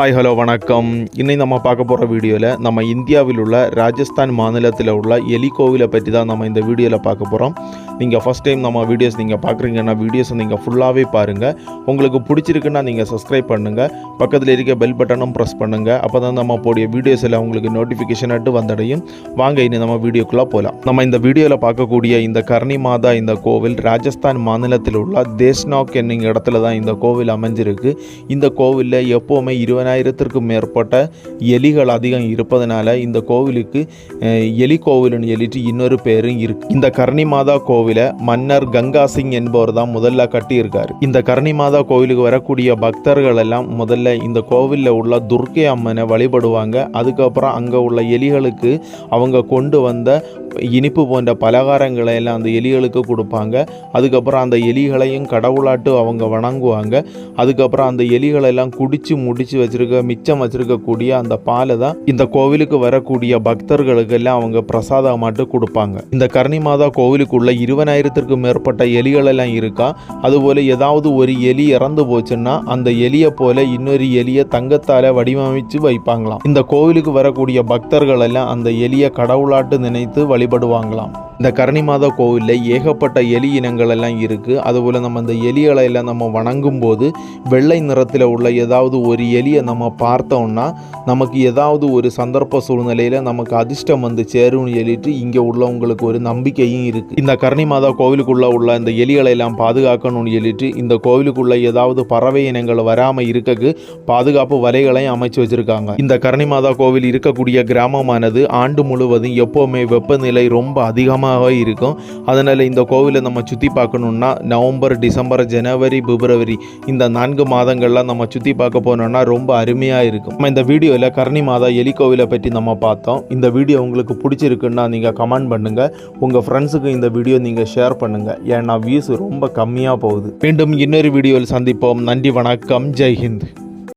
Hi hello வணக்கம். இன்னைக்கு நம்ம பார்க்க போகிற வீடியோவில் நம்ம இந்தியாவில் உள்ள ராஜஸ்தான் மாநிலத்தில் உள்ள எலி கோவிலை பற்றி தான் நம்ம இந்த வீடியோவில் பார்க்க போகிறோம் நீங்கள் ஃபஸ்ட் டைம் நம்ம வீடியோஸ் நீங்கள் பார்க்குறீங்கன்னா வீடியோஸை நீங்கள் ஃபுல்லாகவே பாருங்கள் உங்களுக்கு பிடிச்சிருக்குன்னா நீங்கள் சப்ஸ்கிரைப் பண்ணுங்கள் பக்கத்தில் இருக்க பெல் பட்டனும் ப்ரெஸ் பண்ணுங்கள் அப்போ தான் நம்ம போடிய வீடியோஸ் எல்லாம் உங்களுக்கு நோட்டிஃபிகேஷன் ஆட்டு வந்தடையும். வாங்க இனி நம்ம வீடியோக்குள்ளே போகலாம் நம்ம இந்த வீடியோவில் பார்க்கக்கூடிய இந்த கர்ணி மாதா இந்த கோவில் ராஜஸ்தான் மாநிலத்தில் உள்ள தேஷ்நாக் என்னும் இடத்துல தான் இந்த கோவில் அமைஞ்சிருக்கு. இந்த கோவிலில் எப்போவுமே இருபதாயிரத்திற்கும் மேற்பட்ட எலிகள் அதிகம் இருப்பதனால இந்த கோவிலுக்கு எலி கோவிலுன்னு சொல்லிட்டு இன்னொரு பேரும் இருக்கு. இந்த கர்ணி மாதா கோவிலை மன்னர் கங்கா சிங் என்பவர் தான் முதல்ல கட்டியிருக்காரு. இந்த கர்ணி மாதா கோவிலுக்கு வரக்கூடிய பக்தர்கள் எல்லாம் முதல்ல இந்த கோவிலில் உள்ள துர்க்கை அம்மனை வழிபடுவாங்க. அதுக்கப்புறம் அங்கே உள்ள எலிகளுக்கு அவங்க கொண்டு வந்த இனிப்பு போன்ற பலகாரங்களை எல்லாம் அந்த எலிகளுக்கு கொடுப்பாங்க. அதுக்கப்புறம் அந்த எலிகளையும் கடவுளாட்டு அவங்க வணங்குவாங்க. அதுக்கப்புறம் அந்த எலிகளெல்லாம் குடிச்சு முடிச்சு வச்சிருக்க மிச்சம் வச்சிருக்கக்கூடிய அந்த பாலை தான் இந்த கோவிலுக்கு வரக்கூடிய பக்தர்களுக்கு எல்லாம் அவங்க பிரசாதமாட்டு கொடுப்பாங்க. இந்த கர்ணி மாதா கோவிலுக்குள்ள இருபதாயிரத்திற்கும் மேற்பட்ட எலிகள் எல்லாம் இருக்கா? அதுபோல ஏதாவது ஒரு எலி இறந்து போச்சுன்னா அந்த எலியை போல இன்னொரு எலியை தங்கத்தால வடிவமைச்சு வைப்பாங்களாம். இந்த கோவிலுக்கு வரக்கூடிய பக்தர்கள் எல்லாம் அந்த எலியை கடவுளாட்டு நினைத்து வழி வழிபடுவாங்களாம். இந்த கரணி மாதா கோவிலில் ஏகப்பட்ட எலி இனங்கள் எல்லாம் இருக்குது அதுபோல் நம்ம இந்த எலிகளை எல்லாம் நம்ம வணங்கும் போது வெள்ளை நிறத்தில் உள்ள ஏதாவது ஒரு எலியை நம்ம பார்த்தோம்னா நமக்கு ஏதாவது ஒரு சந்தர்ப்ப சூழ்நிலையில் நமக்கு அதிர்ஷ்டம் வந்து சேரும்னு சொல்லிட்டு இங்கே உள்ளவங்களுக்கு ஒரு நம்பிக்கையும் இருக்குது இந்த கரணி மாதா கோவிலுக்குள்ளே உள்ள இந்த எலிகளை எல்லாம் பாதுகாக்கணும்னு சொல்லிட்டு இந்த கோவிலுக்குள்ளே ஏதாவது பறவை இனங்கள் வராமல் இருக்கக்கு பாதுகாப்பு வலைகளையும் அமைச்சு வச்சுருக்காங்க. இந்த கரணி மாதா கோவில் இருக்கக்கூடிய கிராமமானது ஆண்டு முழுவதும் எப்போவுமே வெப்பநிலை ரொம்ப அதிகமாக இருக்கும். அதனால் இந்த கோவிலை நம்ம சுற்றி பார்க்கணுன்னா நவம்பர் டிசம்பர் ஜனவரி பிப்ரவரி இந்த நான்கு மாதங்கள்லாம் நம்ம சுற்றி பார்க்க போனோம்னா ரொம்ப அருமையாக இருக்கும். நம்ம இந்த வீடியோவில் கரணி மாதா எலி கோவிலை பற்றி நம்ம பார்த்தோம். இந்த வீடியோ உங்களுக்கு பிடிச்சிருக்குன்னா நீங்கள் கமெண்ட் பண்ணுங்கள் உங்கள் ஃப்ரெண்ட்ஸுக்கு இந்த வீடியோ நீங்கள் ஷேர் பண்ணுங்கள் ஏன்னா வியூஸ் ரொம்ப கம்மியாக போகுது. மீண்டும் இன்னொரு வீடியோவில் சந்திப்போம். நன்றி வணக்கம். ஜெய்ஹிந்த்